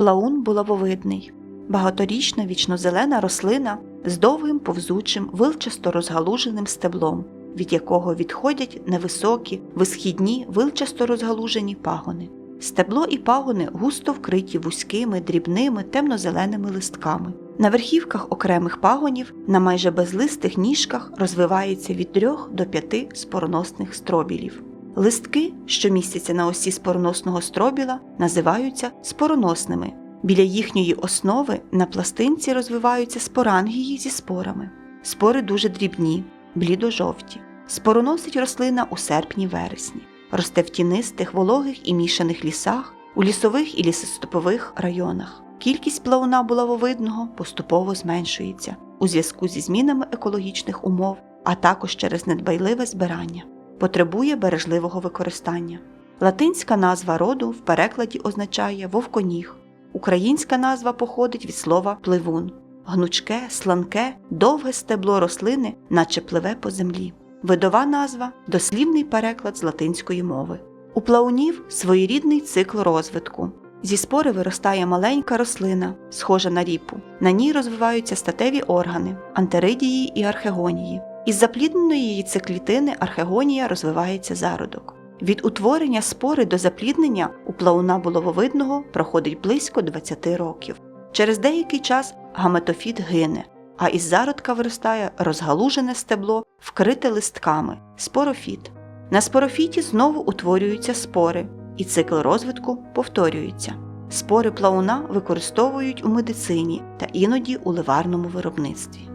Плаун булавовидний багаторічна вічнозелена рослина з довгим повзучим вилчасто розгалуженим стеблом, від якого відходять невисокі, висхідні, вилчасто розгалужені пагони. Стебло і пагони густо вкриті вузькими, дрібними, темно-зеленими листками. На верхівках окремих пагонів на майже безлистих ніжках розвивається від 3 до 5 спороносних стробілів. Листки, що містяться на осі спороносного стробіла, називаються спороносними. Біля їхньої основи на пластинці розвиваються спорангії зі спорами. Спори дуже дрібні, блідо-жовті. Спороносить рослина у серпні-вересні. Росте в тінистих, вологих і мішаних лісах, у лісових і лісостопових районах. Кількість плавуна булавовидного поступово зменшується у зв'язку зі змінами екологічних умов, а також через недбайливе збирання. Потребує бережливого використання. Латинська назва роду в перекладі означає вовконіг. Українська назва походить від слова пливун. Гнучке, сланке, довге стебло рослини, наче пливе по землі. Видова назва дослівний переклад з латинської мови. У плаунів своєрідний цикл розвитку. Зі спори виростає маленька рослина, схожа на ріпу. На ній розвиваються статеві органи, антеридії і архегонії. Із заплідненої її циклітини архегонія розвивається зародок. Від утворення спори до запліднення у плауна булавовидного проходить близько 20 років. Через деякий час гаметофіт гине, а із зародка виростає розгалужене стебло, вкрите листками спорофіт. На спорофіті знову утворюються спори, і цикл розвитку повторюється. Спори плауна використовують у медицині та іноді у ливарному виробництві.